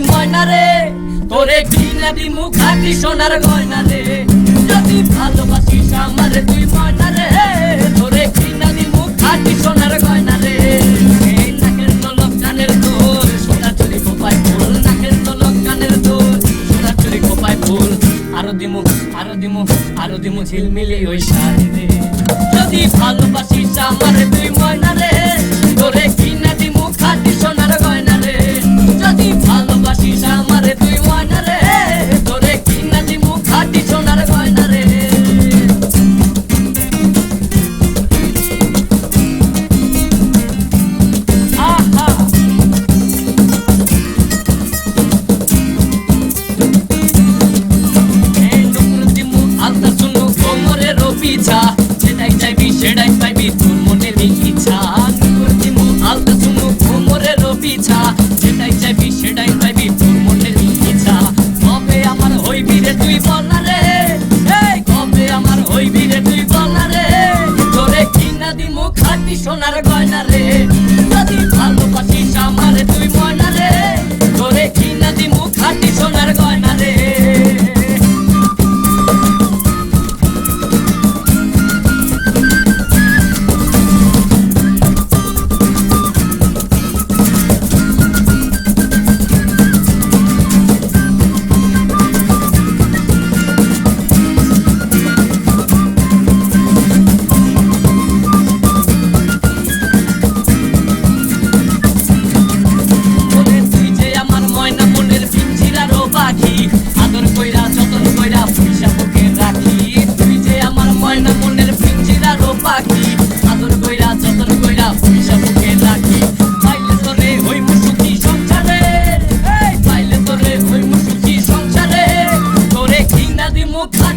ময়না রে। তোরে কিনা দিমু, খাটি সোনার গয়না রে। যদি ভালোবাসিস আমার, তুই ময়না রে। তোরে কিনা দিমু, খাটি সোনার গয়না রে। আরও দিমু আরও দিমু, আরও ঝিলমিলি ওই শাড়ি রে। যদি ভালোবাসিস আমার ইচ্ছা। যেটাই চাইবি সেটাই পাইবি, তোর মনের ইচ্ছা। তোর দিমু আলতা চুমু, কোমরের পিছা। যেটাই চাইবি সেটাই পাইবি, তোর মনের ইচ্ছা। কবে আমার হইবি রে তুই বলা রে? কবে আমার হইবি তুই বলা রে? কিনা দিমু খাটি সোনার গয়না রে।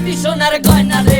একটি সোনার গয়নার